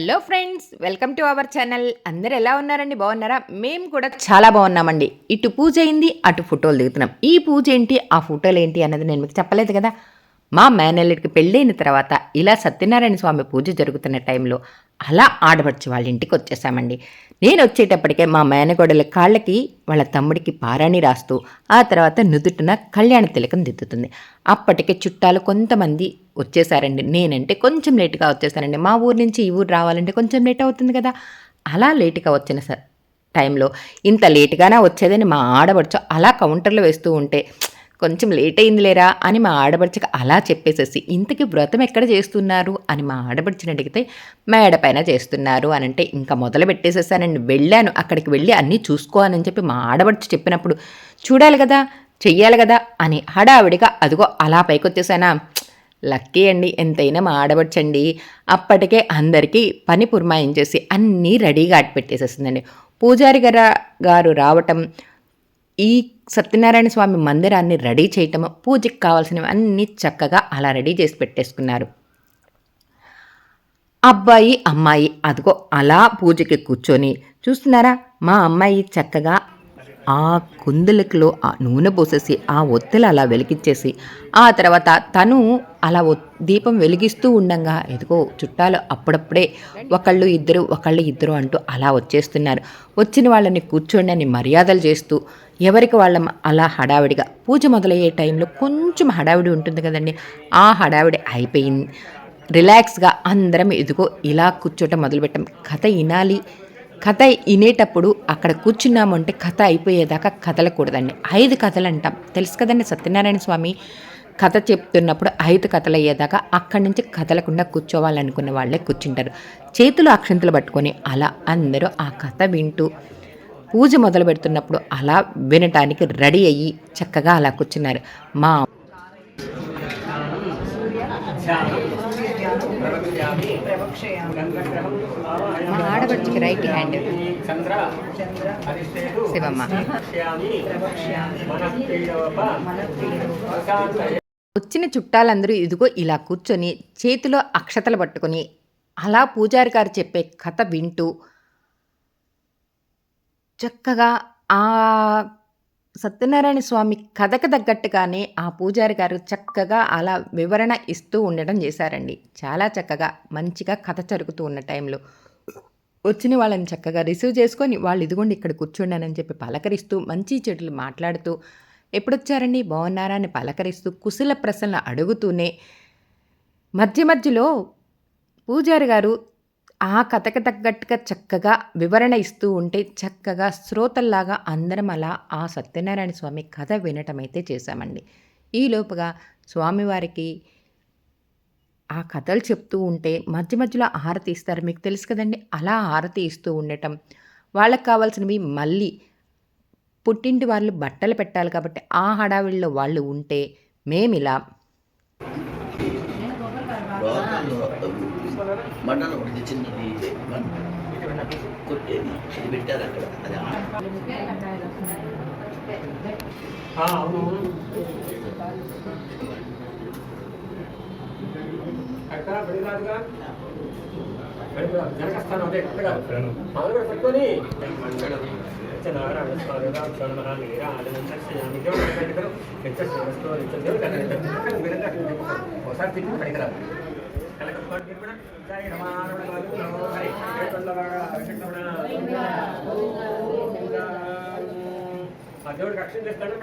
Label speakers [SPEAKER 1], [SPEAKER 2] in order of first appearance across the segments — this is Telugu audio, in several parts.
[SPEAKER 1] Hello friends welcome to our channel. అందరు ఎలా ఉన్నారండి? బాగున్నారా? మేము కూడా చాలా బాగున్నామండి. ఇటు పూజ అయింది అటు ఫోటోలు దిగుతున్నాం. ఈ పూజ ఏంటి ఆ ఫోటోలు ఏంటి అన్నది నేను మీకు చెప్పలేదు కదా? మా మేనల్లుడికి పెళ్ళైన తర్వాత ఇలా సత్యనారాయణ స్వామి పూజ జరుగుతున్న టైంలో అలా ఆడపడుచు వాళ్ళ ఇంటికి వచ్చేసామండి నేను వచ్చేటప్పటికే మా మేనగోడల కాళ్ళకి వాళ్ళ తమ్ముడికి పారాణి రాస్తూ ఆ తర్వాత నుదుటిన కళ్యాణ తిలకం దిద్దుతుంది. అప్పటికే చుట్టాలు కొంతమంది వచ్చేసారండి నేనంటే కొంచెం లేటుగా వచ్చేసానండి మా ఊరు నుంచి ఈ ఊరు రావాలంటే కొంచెం లేట్ అవుతుంది కదా. అలా లేటుగా వచ్చిన స టైంలో ఇంత లేటుగానే వచ్చేదని మా ఆడబడుచు అలా కౌంటర్లో వేస్తూ ఉంటే కొంచెం లేట్ అయింది లేరా అని మా ఆడబడుచుకి అలా చెప్పేసేసి ఇంతకీ వ్రతం ఎక్కడ చేస్తున్నారు? అని మా ఆడబడుచుని అడిగితే మేడ పైన చేస్తున్నారు. అని అంటే ఇంకా మొదలు పెట్టేసేసానండి వెళ్ళాను. అక్కడికి వెళ్ళి అన్నీ చూసుకో అని చెప్పి మా ఆడబడ్చి చెప్పినప్పుడు చూడాలి కదా చెయ్యాలి కదా అని హడావిడిగా అదిగో అలా పైకి వచ్చేసానా లక్కీ అండి ఎంతైనా మా ఆడబడ్చండి అప్పటికే అందరికీ పని పురమాయించేసి అన్నీ రెడీగా అట్టి పెట్టేసేసిందండి పూజారి గారు రావటం ఈ సత్యనారాయణ స్వామి మందిరాన్ని రెడీ చేయటం పూజకి కావాల్సినవి అన్నీ చక్కగా అలా రెడీ చేసి పెట్టేసుకున్నారు. అబ్బాయి అమ్మాయి అదిగో అలా పూజకి కూర్చొని చూస్తున్నారా? మా అమ్మాయి చక్కగా ఆ కుందులకిలో ఆ నూనె పోసేసి ఆ ఒత్తిలు అలా వెలిగించేసి ఆ తర్వాత తను అలా దీపం వెలిగిస్తూ ఉండంగా ఎదుగో చుట్టాలు అప్పుడప్పుడే ఒకళ్ళు ఇద్దరు ఒకళ్ళు ఇద్దరు అంటూ అలా వచ్చేస్తున్నారు. వచ్చిన వాళ్ళని కూర్చోండి అని మర్యాదలు చేస్తూ ఎవరికి వాళ్ళ అలా హడావిడిగా. పూజ మొదలయ్యే టైంలో కొంచెం హడావిడి ఉంటుంది కదండి. ఆ హడావిడి అయిపోయింది. రిలాక్స్గా అందరం ఎదుగో ఇలా కూర్చోటం మొదలుపెట్టాం. కథ వినాలి. కథ వినేటప్పుడు అక్కడ కూర్చున్నామంటే కథ అయిపోయేదాకా కథలకూడదండి ఐదు కథలు అంటాం తెలుసు కదండి సత్యనారాయణ స్వామి కథ చెప్తున్నప్పుడు ఐదు కథలు అయ్యేదాకా అక్కడి నుంచి కథలకుండా కూర్చోవాలనుకున్న వాళ్ళే కూర్చుంటారు. చేతులు అక్షంతలు పట్టుకొని అలా అందరూ ఆ కథ వింటూ పూజ మొదలు పెడుతున్నప్పుడు అలా వినటానికి రెడీ అయ్యి చక్కగా అలా కూర్చున్నారు. మా మా ఆడపడుచుకి రైట్ హ్యాండ్. శివమ్మ. వచ్చిన చుట్టాలందరూ ఇదిగో ఇలా కూర్చొని చేతిలో అక్షతలు పట్టుకొని అలా పూజారి గారు చెప్పే కథ వింటూ చక్కగా ఆ సత్యనారాయణ స్వామి కథకు తగ్గట్టుగానే ఆ పూజారి గారు చక్కగా అలా వివరణ ఇస్తూ ఉండడం చేశారండి. చాలా చక్కగా మంచిగా కథ జరుగుతూ ఉన్న టైంలో. వచ్చిన వాళ్ళని చక్కగా రిసీవ్ చేసుకొని వాళ్ళు ఇదిగోండి ఇక్కడ కూర్చుండానని చెప్పి పలకరిస్తూ మంచి చెడులు మాట్లాడుతూ ఎప్పుడొచ్చారండి? బాగున్నారా? అని పలకరిస్తూ కుశల ప్రశ్నలు అడుగుతూనే మధ్య మధ్యలో పూజారి గారు ఆ కథకు తగ్గట్టుగా చక్కగా వివరణ ఇస్తూ ఉంటే చక్కగా శ్రోతల్లాగా అందరం అలా ఆ సత్యనారాయణ స్వామి కథ వినటమైతే చేశామండి. ఈలోపుగా స్వామివారికి ఆ కథలు చెప్తూ ఉంటే మధ్య మధ్యలో హారతి ఇస్తారు. మీకు తెలుసు కదండి అలా హారతి ఇస్తూ ఉండటం. వాళ్ళకి కావాల్సినవి మళ్ళీ పుట్టింటి వాళ్ళు బట్టలు పెట్టాలి కాబట్టి ఆ హడావిడిలో వాళ్ళు ఉంటే మేమిలా
[SPEAKER 2] మండలం ఒకటి చిన్నది కొట్టేది ఇది పెట్టారు అక్కడ అది
[SPEAKER 3] అవును అక్కడ బడిరాజుగా జనకస్థానం అదే ఇక్కడ మొదలు పెట్టుకొని ఒకసారి తిరిగి పడికరా ఆ దేవుడికి అక్షం చేస్తాడు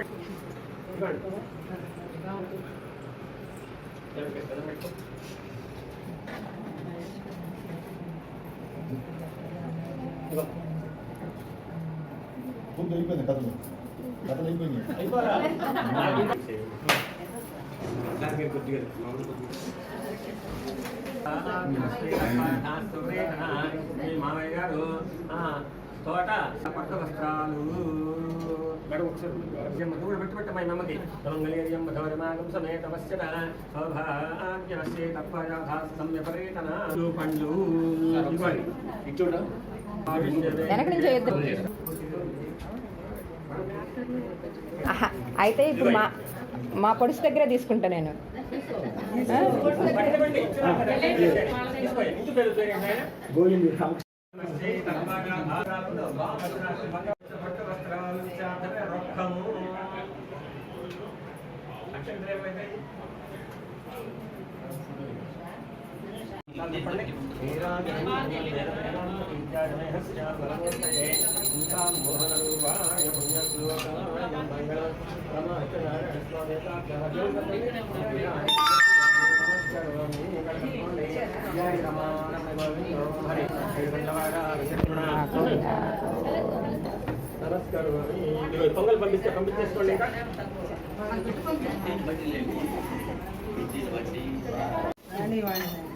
[SPEAKER 4] అయిపోయింది కథలు. కథలు అయిపోయింది
[SPEAKER 3] అయిపోరా? నాకు ఇది కొద్దిగా మామూలు కొద్దిగా. మీ మామయ్య గారు ఆ, తోట పట్టు వస్త్రాలు పండ్లు
[SPEAKER 1] అయితే ఇప్పుడు మా మా పొడుసు దగ్గర తీసుకుంటా నేను.
[SPEAKER 3] పొంగల్ పంపిస్తే పంపించేసుకోండి ఇంకా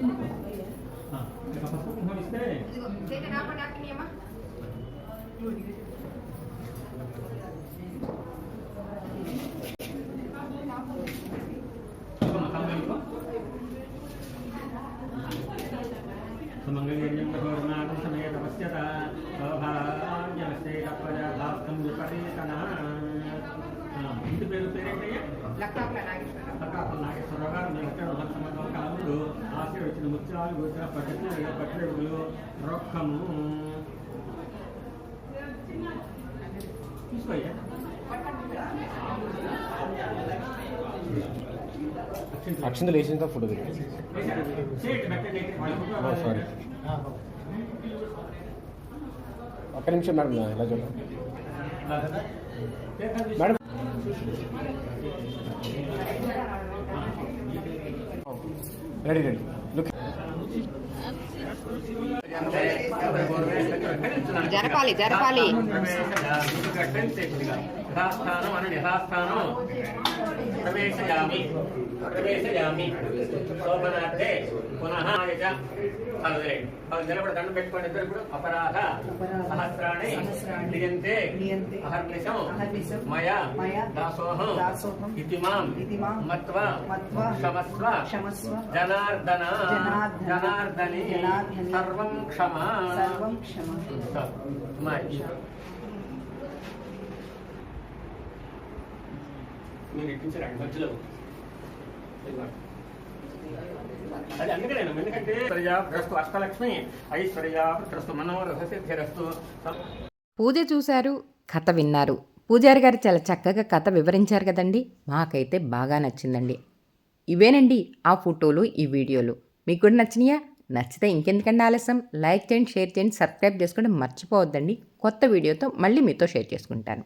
[SPEAKER 5] తీసుకోవాలి వద్దంటే సాంగ్ కొట్టాడు నీ ఇష్టం తీసుకోకపోతే సాంగ్ కొట్టాడు అది ఉన్నాయి.
[SPEAKER 3] ఇష్టమైందా వీలైంది ఇవ్వమ్మా నేను చూస్తాను ఆ, ఇక పసుపు కుంకుమ ఇస్తే ఇవ్వమ్మా, కమ్మ ఇవ్వ. సుమంగళీర్యం గౌరనాథం సమేత పశ్యత సౌభాగ్యమస్తే తత్వజాభాస్తం విపరీతన ఇంటి పేరు పేరేంటయ్యా లక్కాపుల నాగేశ్వరరావు గారు మేము వచ్చాడు ఒక సంవత్సరం కాలంలో ఆశీర్వచ్చిన ముత్యాలు గోచర పద్ధతి పట్టెడుగులు రొక్కము? తీసుకోయ్యా
[SPEAKER 6] అక్షింతలు వేసిన ఫోటో సారీ ఒక్క నిమిషం మేడం ఇలా చూడండి మేడం. Ready ready.
[SPEAKER 1] జరపాలి, జరపాలి.
[SPEAKER 3] యథాస్థానం అను యథాస్థానం ప్రవేశయామి ప్రవేశయామి శోభనార్థే పునః యజ పదవే నిలబడి దండం పెట్టుకోండి ఇద్దరు ఇప్పుడు అపరాధ సహస్రాణి క్రియంతే అహర్నిశం మయా దాసోహం ఇతి మాం మత్వ క్షమస్వ జనార్దన జనార్దని సర్వం క్షమా
[SPEAKER 7] సర్వం క్షమ
[SPEAKER 3] మీరు ఇప్పించరండి మధ్యలో. అది అందుకనే ఎందుకంటే ఐశ్వర్యాస్తు అష్టలక్ష్మి ఐశ్వర్యాస్తు మనోరథసిద్ధిరస్తు
[SPEAKER 1] పూజ చూశారు కథ విన్నారు. పూజారి గారు చాలా చక్కగా కథ వివరించారు కదండి మాకైతే బాగా నచ్చిందండి. ఇవేనండి ఆ ఫోటోలు ఈ వీడియోలు. మీకు కూడా నచ్చినాయా? నచ్చితే ఇంకెందుకండి ఆలస్యం? లైక్ చేయండి షేర్ చేయండి సబ్స్క్రైబ్ చేసుకోండి మర్చిపోవద్దండి. కొత్త వీడియోతో మళ్ళీ మీతో షేర్ చేసుకుంటాను.